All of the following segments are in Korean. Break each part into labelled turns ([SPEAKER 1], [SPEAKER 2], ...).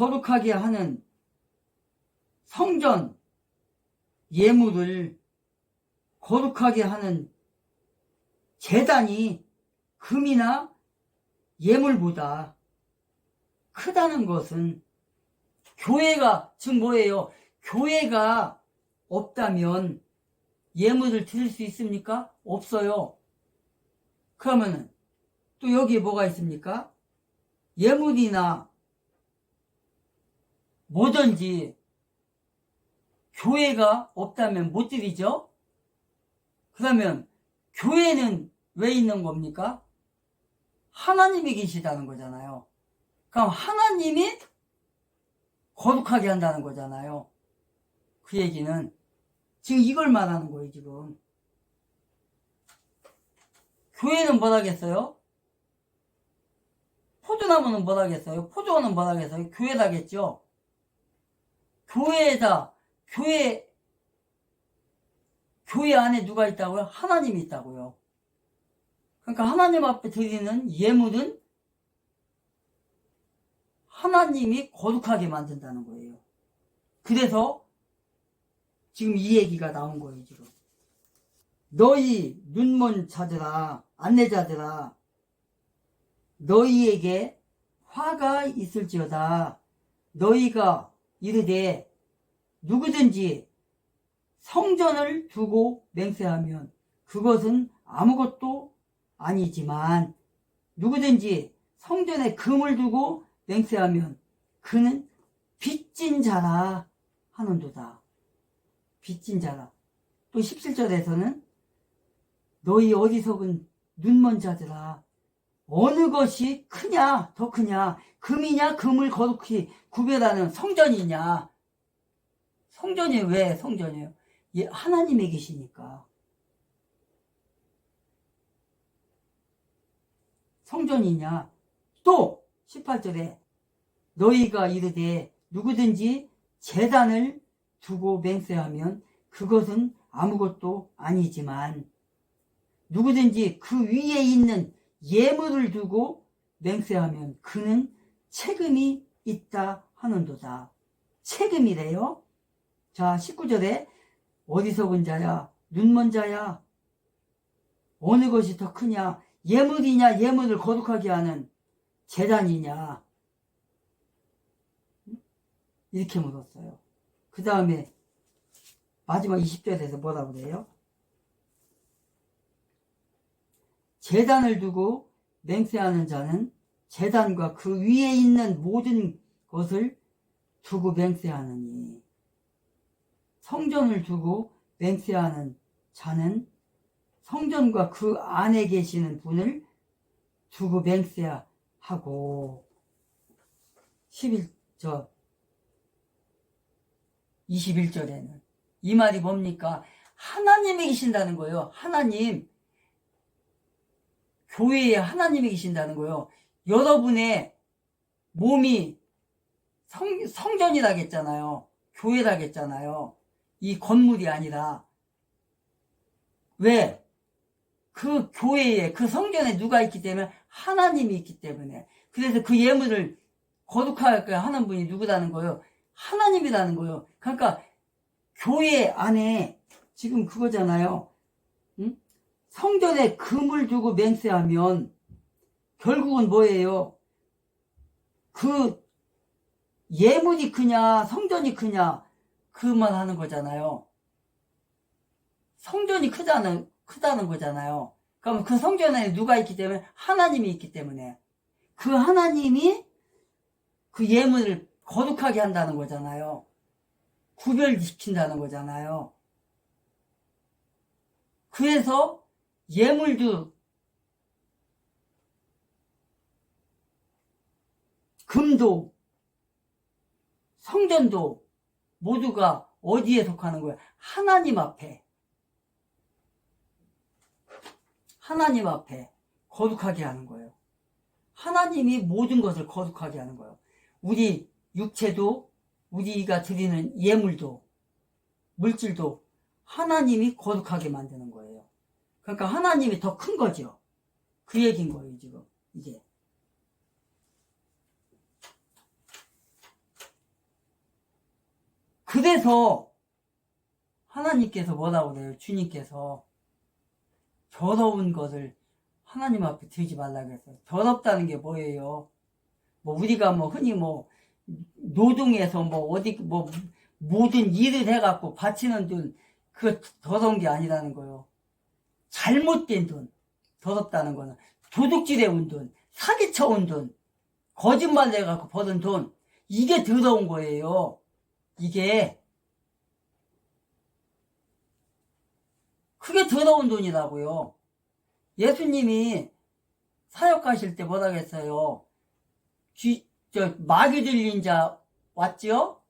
[SPEAKER 1] 거룩하게 하는 성전 예물을 거룩하게 하는 재단이 금이나 예물보다 크다는 것은 교회가 즉 뭐예요? 교회가 없다면 예물을 드릴 수 있습니까? 없어요. 그러면은 또 여기에 뭐가 있습니까? 예물이나 뭐든지 교회가 없다면 못 드리죠? 그러면 교회는 왜 있는 겁니까? 하나님이 계시다는 거잖아요. 그럼 하나님이 거룩하게 한다는 거잖아요. 그 얘기는 지금 이걸 말하는 거예요, 지금. 교회는 뭘 하겠어요? 포도나무는 뭘 하겠어요? 포도원은 뭘 하겠어요? 교회다겠죠? 교회에다, 교회, 교회 안에 누가 있다고요? 하나님이 있다고요. 그러니까 하나님 앞에 드리는 예물은 하나님이 거룩하게 만든다는 거예요. 그래서 지금 이 얘기가 나온 거예요, 지금. 너희 눈먼 자들아, 안내자들아, 너희에게 화가 있을지어다. 너희가 이르되 누구든지 성전을 두고 맹세하면 그것은 아무것도 아니지만 누구든지 성전에 금을 두고 맹세하면 그는 빚진 자라 하는도다. 빚진 자라. 또 17절에서는 너희 어리석은 눈먼 자들아 어느 것이 크냐 더 크냐 금이냐 금을 거룩히 구별하는 성전이냐? 성전이 왜 성전이에요? 예, 하나님이 계시니까. 성전이냐? 또 18절에 너희가 이르되 누구든지 재단을 두고 맹세하면 그것은 아무것도 아니지만 누구든지 그 위에 있는 예물을 두고 맹세하면 그는 책임이 있다 하는도다. 책임이래요. 자, 19절에 어디서 본 자야, 눈먼 자야, 어느 것이 더 크냐, 예물이냐, 예물을 거룩하게 하는 재단이냐. 이렇게 물었어요. 그 다음에 마지막 20절에서 뭐라 그래요? 재단을 두고 맹세하는 자는 재단과 그 위에 있는 모든 것을 두고 맹세하느니 성전을 두고 맹세하는 자는 성전과 그 안에 계시는 분을 두고 맹세하고 11절 21절에는 이 말이 뭡니까? 하나님이 계신다는 거예요. 하나님 교회에 하나님이 계신다는 거예요. 여러분의 몸이 성, 성전이라겠잖아요. 교회라겠잖아요. 이 건물이 아니라. 왜? 그 교회에, 그 성전에 누가 있기 때문에 하나님이 있기 때문에. 그래서 그 예물을 거룩하게 하는 분이 누구라는 거예요? 하나님이라는 거예요. 그러니까 교회 안에 지금 그거잖아요. 응? 성전에 금을 두고 맹세하면 결국은 뭐예요? 그 예물이 크냐 성전이 크냐 그만 하는 거잖아요. 성전이 크다는 크다는 거잖아요. 그럼 그 성전에 누가 있기 때문에 하나님이 있기 때문에 그 하나님이 그 예물을 거룩하게 한다는 거잖아요. 구별시킨다는 거잖아요. 그래서 예물도 금도 성전도 모두가 어디에 속하는 거예요? 하나님 앞에 하나님 앞에 거룩하게 하는 거예요. 하나님이 모든 것을 거룩하게 하는 거예요. 우리 육체도 우리가 드리는 예물도 물질도 하나님이 거룩하게 만드는 거예요. 그러니까 하나님이 더 큰 거죠. 그 얘기인 거예요, 지금. 이게. 그래서 하나님께서 뭐라고 그래요? 주님께서 더러운 것을 하나님 앞에 들지 말라 그랬어요. 더럽다는 게 뭐예요? 뭐 우리가 뭐 흔히 뭐 노동해서 뭐 어디 뭐 모든 일을 해갖고 바치는 돈 그거 더러운 게 아니라는 거예요. 잘못된 돈 더럽다는 거는 도둑질해 온 돈, 사기쳐 온 돈, 거짓말 해갖고 버는 돈 이게 더러운 거예요. 이게 그게 더러운 돈이라고요. 예수님이 사역하실 때 뭐라 그랬어요? 귀, 저, 마귀 들린 자 왔죠?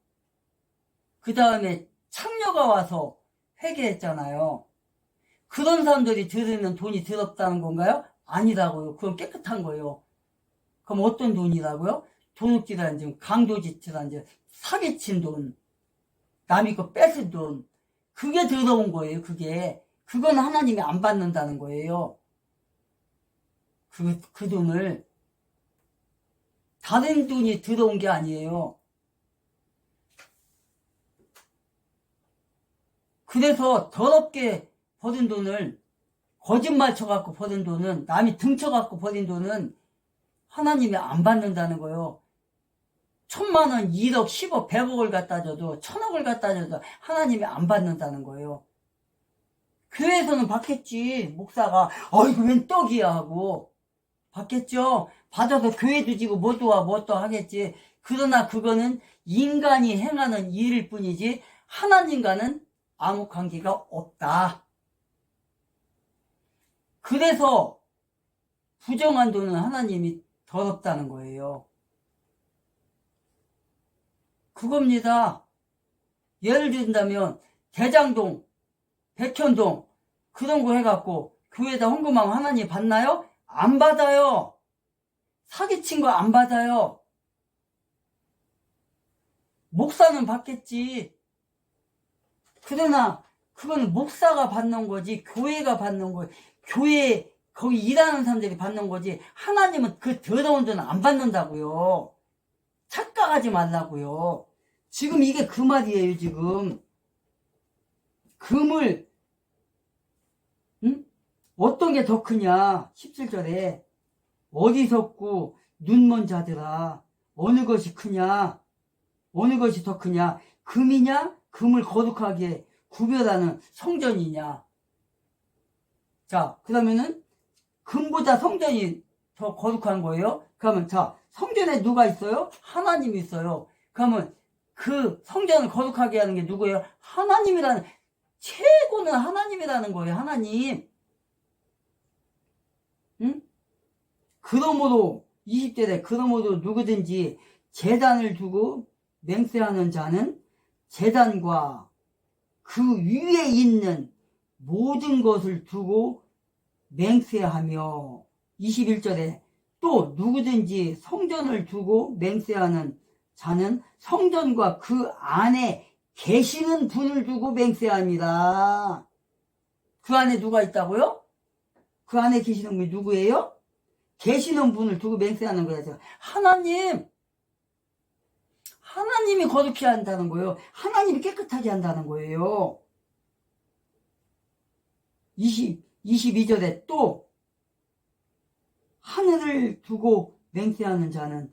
[SPEAKER 1] 그 다음에 창녀가 와서 회개했잖아요. 그런 사람들이 들으면 돈이 더럽다는 건가요? 아니라고요. 그건 깨끗한 거예요. 그럼 어떤 돈이라고요? 도둑질한 지 강도짓질한 지 사기친 돈, 남이 거 뺏은 돈, 그게 더러운 거예요, 그게. 그건 하나님이 안 받는다는 거예요. 그, 그 돈을 다른 돈이 들어온 게 아니에요. 그래서 더럽게 버린 돈을 거짓말 쳐갖고 버린 돈은 남이 등쳐갖고 버린 돈은 하나님이 안 받는다는 거예요. 천만 원, 1억, 10억, 100억을 갖다 줘도 천억을 갖다 줘도 하나님이 안 받는다는 거예요. 교회에서는 받겠지. 목사가 어이구 웬 떡이야 하고 받겠죠. 받아서 교회도 지고 뭐도 뭐또 하겠지. 그러나 그거는 인간이 행하는 일일 뿐이지 하나님과는 아무 관계가 없다. 그래서 부정한 돈은 하나님이 더럽다는 거예요. 그겁니다. 예를 든다면 대장동, 백현동 그런 거 해갖고 교회에다 헌금하면 하나님 받나요? 안 받아요. 사기친 거 안 받아요. 목사는 받겠지. 그러나 그건 목사가 받는 거지 교회가 받는 거 교회 거기 일하는 사람들이 받는 거지 하나님은 그 더러운 돈은 안 받는다고요. 착각하지 말라고요. 지금 이게 그 말이에요 지금. 금을 응? 어떤 게 더 크냐? 17절에. 어디섰고 눈먼 자들아 어느 것이 크냐? 어느 것이 더 크냐? 금이냐? 금을 거룩하게 구별하는 성전이냐? 자 그러면은 금보다 성전이 더 거룩한 거예요? 그러면 자 성전에 누가 있어요? 하나님이 있어요. 그러면 그 성전을 거룩하게 하는 게 누구예요 하나님이라는 최고는 하나님이라는 거예요 하나님 응? 그러므로 20절에 그러므로 누구든지 재단을 두고 맹세하는 자는 재단과 그 위에 있는 모든 것을 두고 맹세하며 21절에 또 누구든지 성전을 두고 맹세하는 자는 성전과 그 안에 계시는 분을 두고 맹세합니다. 그 안에 누가 있다고요? 그 안에 계시는 분이 누구예요? 계시는 분을 두고 맹세하는 거예요. 하나님, 하나님이 거룩히 한다는 거예요. 하나님이 깨끗하게 한다는 거예요. 20, 22절에 또 하늘을 두고 맹세하는 자는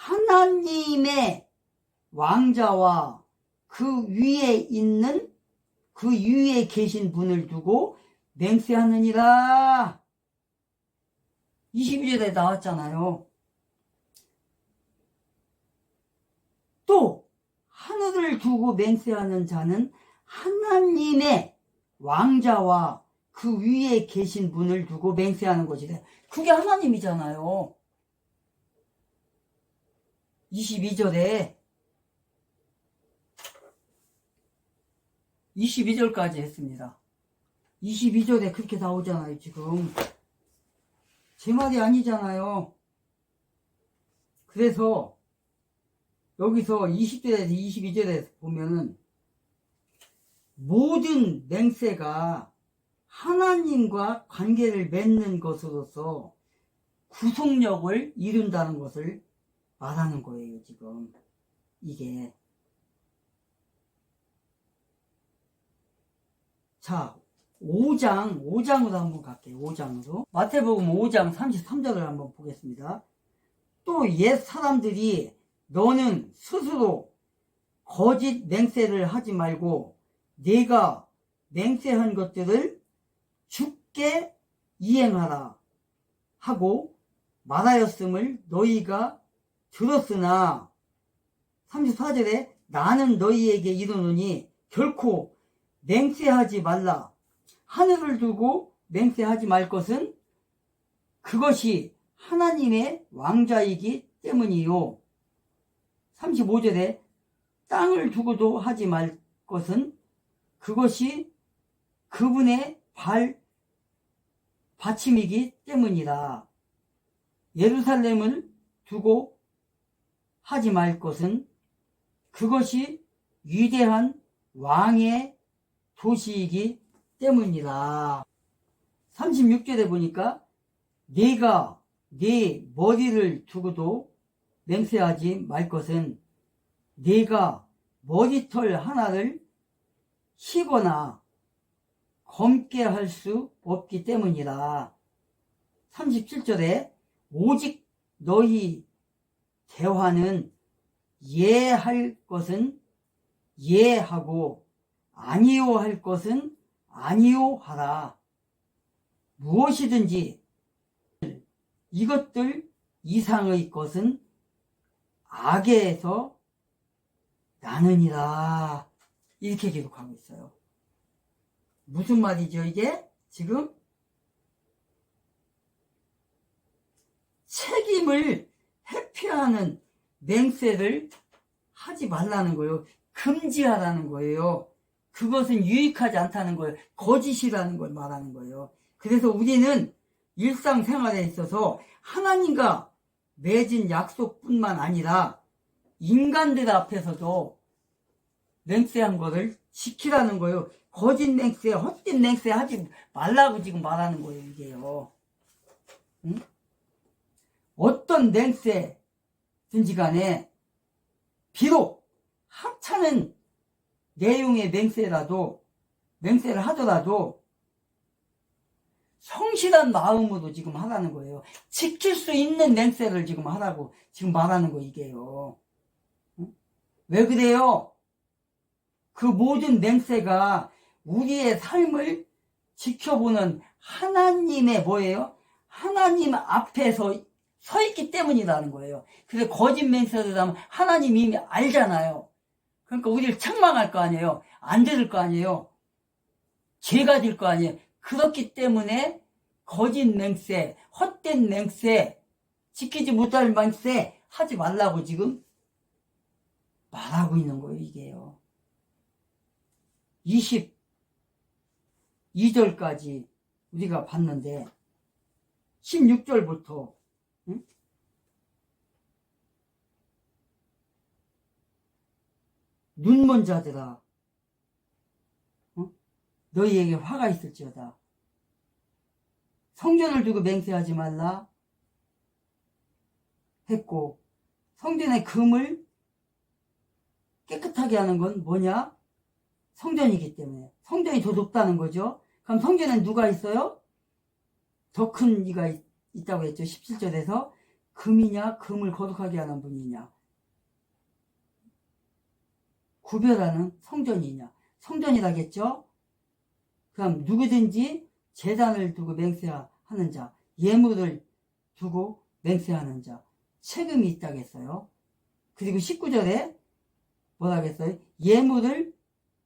[SPEAKER 1] 하나님의 왕자와 그 위에 있는 그 위에 계신 분을 두고 맹세하느니라. 22절에 나왔잖아요. 또 하늘을 두고 맹세하는 자는 하나님의 왕자와 그 위에 계신 분을 두고 맹세하는 것이래. 그게 하나님이잖아요. 22절에 22절까지 했습니다. 22절에 그렇게 나오잖아요, 지금. 제 말이 아니잖아요. 그래서 여기서 20절에서 22절에 보면은 모든 맹세가 하나님과 관계를 맺는 것으로서 구속력을 이룬다는 것을 말하는 거예요, 지금. 이게. 자, 5장, 5장으로 한번 갈게요. 5장으로. 마태복음 5장 33절을 한번 보겠습니다. 또 옛 사람들이 너는 스스로 거짓 맹세를 하지 말고 네가 맹세한 것들을 죽게 이행하라 하고 말하였음을 너희가 들었으나 34절에 나는 너희에게 이르노니 결코 맹세하지 말라. 하늘을 두고 맹세하지 말 것은 그것이 하나님의 왕자이기 때문이요. 35절에 땅을 두고도 하지 말 것은 그것이 그분의 발 받침이기 때문이라. 예루살렘을 두고 하지 말 것은 그것이 위대한 왕의 도시이기 때문이라. 36절에 보니까 네가 네 머리를 두고도 맹세하지 말 것은 네가 머리털 하나를 희거나 검게 할 수 없기 때문이라. 37절에 오직 너희 대화는 예할 것은 예하고 아니요 할 것은 아니요 하라. 무엇이든지 이것들 이상의 것은 악에서 나느니라. 이렇게 기록하고 있어요. 무슨 말이죠, 이게? 지금? 책임을 회피하는 맹세를 하지 말라는 거예요. 금지하라는 거예요. 그것은 유익하지 않다는 거예요. 거짓이라는 걸 말하는 거예요. 그래서 우리는 일상생활에 있어서 하나님과 맺은 약속뿐만 아니라 인간들 앞에서도 맹세한 거를 지키라는 거예요. 거짓 맹세, 헛된 맹세 하지 말라고 지금 말하는 거예요, 이게요. 응? 어떤 맹세든지 간에 비록 하찮은 내용의 맹세라도 맹세를 하더라도 성실한 마음으로 지금 하라는 거예요. 지킬 수 있는 맹세를 지금 하라고 지금 말하는 거 이게요. 응? 왜 그래요? 그 모든 맹세가 우리의 삶을 지켜보는 하나님의 뭐예요? 하나님 앞에서 서 있기 때문이라는 거예요. 그래서 거짓 맹세를 하면 하나님 이미 알잖아요. 그러니까 우리를 책망할 거 아니에요. 안 들을 거 아니에요. 죄가 될 거 아니에요. 그렇기 때문에 거짓 맹세, 헛된 맹세, 지키지 못할 맹세 하지 말라고 지금 말하고 있는 거예요, 이게요. 22절까지 우리가 봤는데 16절부터 응? 눈먼 자들아 어? 너희에게 화가 있을지어다 성전을 두고 맹세하지 말라 했고 성전의 금을 깨끗하게 하는 건 뭐냐? 성전이기 때문에 성전이 더 높다는 거죠. 그럼 성전에 누가 있어요? 더 큰 이가 있, 있다고 했죠. 17절에서 금이냐 금을 거룩하게 하는 분이냐 구별하는 성전이냐 성전이라겠죠. 그럼 누구든지 재단을 두고 맹세하는 자 예물을 두고 맹세하는 자 책임이 있다겠어요. 그리고 19절에 뭐라겠어요? 예물을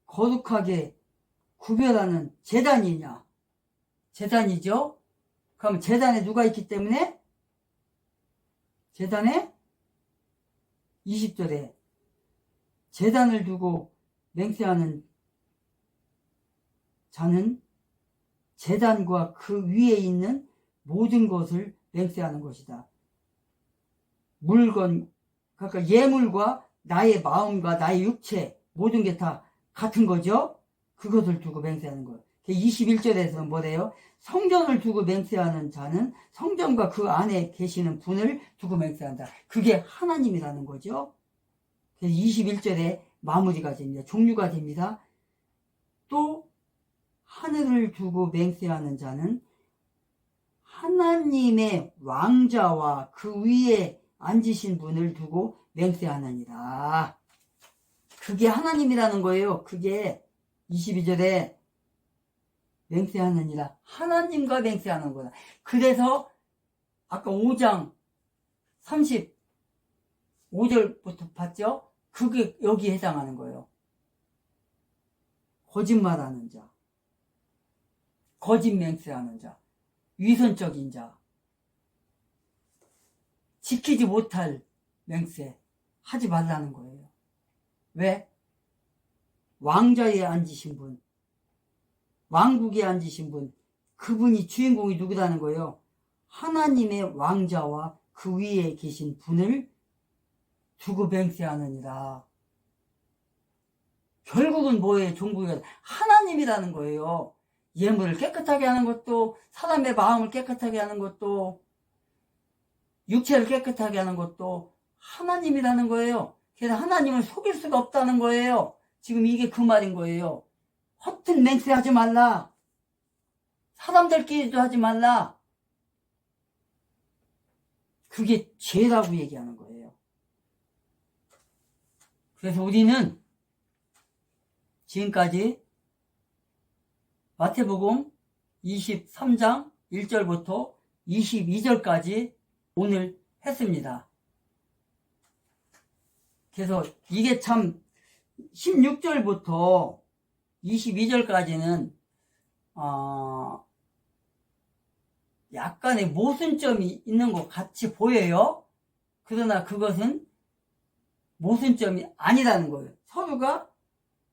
[SPEAKER 1] 거룩하게 구별하는 재단이냐? 재단이죠? 그럼 재단에 누가 있기 때문에? 재단에 20절에 재단을 두고 맹세하는 자는 재단과 그 위에 있는 모든 것을 맹세하는 것이다. 물건, 그러니까 예물과 나의 마음과 나의 육체 모든 게 다 같은 거죠. 그것을 두고 맹세하는 거예요. 21절에서는 뭐래요? 성전을 두고 맹세하는 자는 성전과 그 안에 계시는 분을 두고 맹세한다. 그게 하나님이라는 거죠. 그래서 21절에 마무리가 됩니다. 종류가 됩니다. 또 하늘을 두고 맹세하는 자는 하나님의 왕자와 그 위에 앉으신 분을 두고 맹세하느니라. 그게 하나님이라는 거예요. 그게 22절에 맹세하느니라. 하나님과 맹세하는 거다. 그래서 아까 5장 35절부터 봤죠? 그게 여기 해당하는 거예요. 거짓말하는 자, 거짓 맹세하는 자, 위선적인 자, 지키지 못할 맹세 하지 말라는 거예요. 왜? 왕자에 앉으신 분, 왕국에 앉으신 분, 그분이 주인공이 누구라는 거예요? 하나님의 왕자와 그 위에 계신 분을 두고 맹세하느니라. 결국은 뭐예요? 종국이 하나님이라는 거예요. 예물을 깨끗하게 하는 것도, 사람의 마음을 깨끗하게 하는 것도, 육체를 깨끗하게 하는 것도 하나님이라는 거예요. 그래서 하나님을 속일 수가 없다는 거예요. 지금 이게 그 말인 거예요. 허튼 맹세 하지 말라. 사람들끼리도 하지 말라. 그게 죄라고 얘기하는 거예요. 그래서 우리는 지금까지 마태복음 23장 1절부터 22절까지 오늘 했습니다. 그래서 이게 참 16절부터 22절까지는 어, 약간의 모순점이 있는 것 같이 보여요. 그러나 그것은 모순점이 아니라는 거예요. 서로가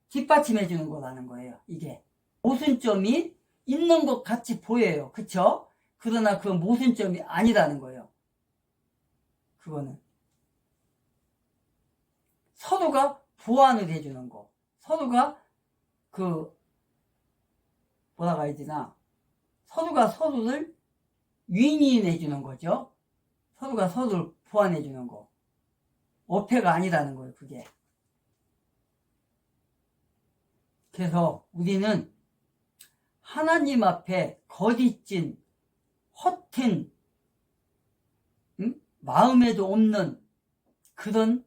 [SPEAKER 1] 뒷받침해 주는 거라는 거예요. 이게 모순점이 있는 것 같이 보여요. 그쵸? 그러나 그 모순점이 아니라는 거예요. 그거는 서로가 보완을 해주는 거. 서로가 그 뭐라고 해야 되나 서로가 서로를 윈윈해 주는 거죠. 서로가 서로를 보완해 주는 거. 어폐가 아니라는 거예요, 그게. 그래서 우리는 하나님 앞에 거짓진, 허튼, 응? 마음에도 없는 그런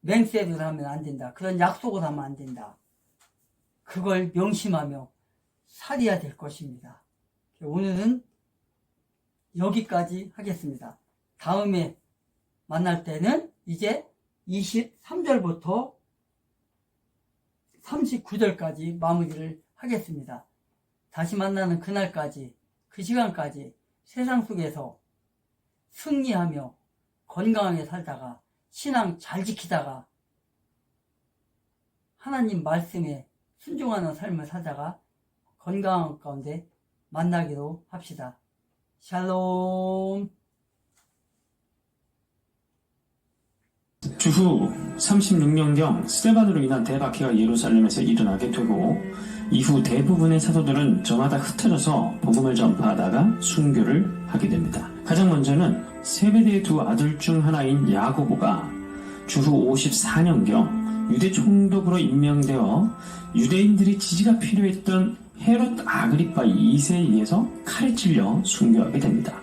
[SPEAKER 1] 맹세를 하면 안 된다. 그런 약속을 하면 안 된다. 그걸 명심하며 살아야 될 것입니다. 오늘은 여기까지 하겠습니다. 다음에 만날 때는 이제 23절부터 39절까지 마무리를 하겠습니다. 다시 만나는 그날까지, 그 시간까지 세상 속에서 승리하며 건강하게 살다가 신앙 잘 지키다가 하나님 말씀에 순종하는 삶을 살다가 건강한 가운데 만나기로 합시다. 샬롬.
[SPEAKER 2] 주후 36년경 스테반으로 인한 대박해가 예루살렘에서 일어나게 되고 이후 대부분의 사도들은 저마다 흩어져서 복음을 전파하다가 순교를 하게 됩니다. 가장 먼저는 세베대의 두 아들 중 하나인 야고보가 주후 54년경 유대 총독으로 임명되어 유대인들이 지지가 필요했던 헤롯 아그리파 2세에 의해서 칼에 찔려 순교하게 됩니다.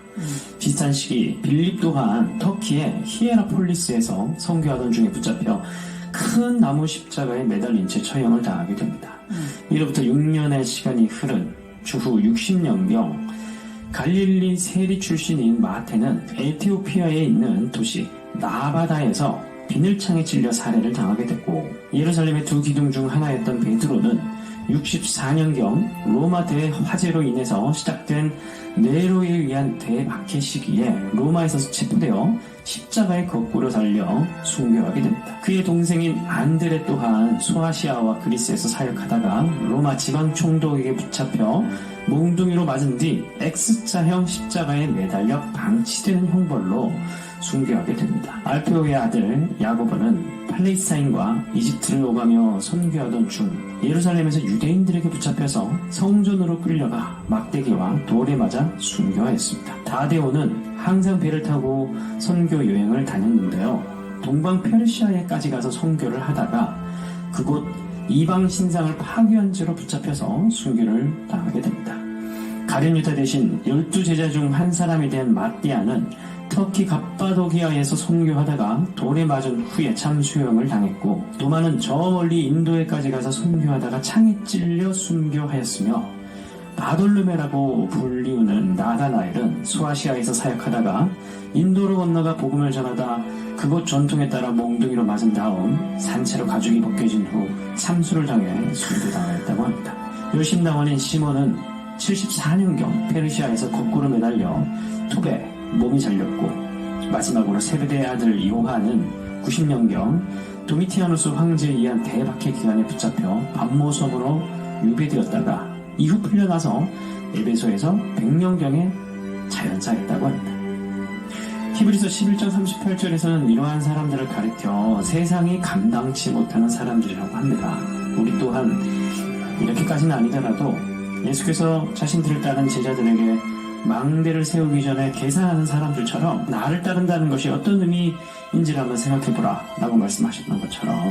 [SPEAKER 2] 비슷한 시기 빌립 또한 터키의 히에라폴리스에서 선교하던 중에 붙잡혀 큰 나무 십자가에 매달린 채 처형을 당하게 됩니다. 이로부터 6년의 시간이 흐른 주후 60년경 갈릴리 세리 출신인 마테는 에티오피아에 있는 도시 나바다에서 비늘창에 찔려 살해를 당하게 됐고 예루살렘의 두 기둥 중 하나였던 베드로는 64년경 로마 대화재로 인해서 시작된 네로에 의한 대박해 시기에 로마에서 체포되어 십자가에 거꾸로 달려 순교하게 됩니다. 그의 동생인 안드레 또한 소아시아와 그리스에서 사역하다가 로마 지방 총독에게 붙잡혀 몽둥이로 맞은 뒤 X자형 십자가에 매달려 방치되는 형벌로 순교하게 됩니다. 알페오의 아들 야고보는 팔레스타인과 이집트를 오가며 선교하던 중 예루살렘에서 유대인들에게 붙잡혀서 성전으로 끌려가 막대기와 돌에 맞아 순교하였습니다. 다데오는 항상 배를 타고 선교 여행을 다녔는데요. 동방 페르시아에까지 가서 선교를 하다가 그곳 이방 신상을 파괴한 죄로 붙잡혀서 순교를 당하게 됩니다. 가룟 유다 대신 열두 제자 중 한 사람이 된 마띠아는 터키 갑바도기아에서 선교하다가 돌에 맞은 후에 참수형을 당했고 도마는 저 멀리 인도에까지 가서 선교하다가 창에 찔려 순교하였으며 바돌르메라고 불리우는 나다나엘은 소아시아에서 사역하다가 인도로 건너가 복음을 전하다 그곳 전통에 따라 몽둥이로 맞은 다음 산채로 가죽이 벗겨진 후 참수를 당해 순교당하였다고 합니다. 열심당원인 시몬은 74년경 페르시아에서 거꾸로 매달려 톱에 몸이 잘렸고 마지막으로 세베대의 아들 요한은 90년경 도미티아누스 황제에 의한 대박해 기간에 붙잡혀 반모섬으로 유배되었다가 이후 풀려나서 에베소에서 100년경에 자연사했다고 합니다. 히브리서 11장 38절에서는 이러한 사람들을 가리켜 세상이 감당치 못하는 사람들이라고 합니다. 우리 또한 이렇게까지는 아니더라도 예수께서 자신들을 따른 제자들에게 망대를 세우기 전에 계산하는 사람들처럼 나를 따른다는 것이 어떤 의미인지를 한번 생각해보라 라고 말씀하셨던 것처럼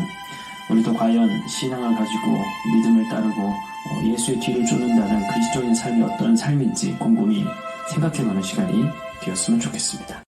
[SPEAKER 2] 우리도 과연 신앙을 가지고 믿음을 따르고 어, 예수의 뒤를 쫓는다는 그리스도인 삶이 어떤 삶인지 곰곰이 생각해보는 시간이 되었으면 좋겠습니다.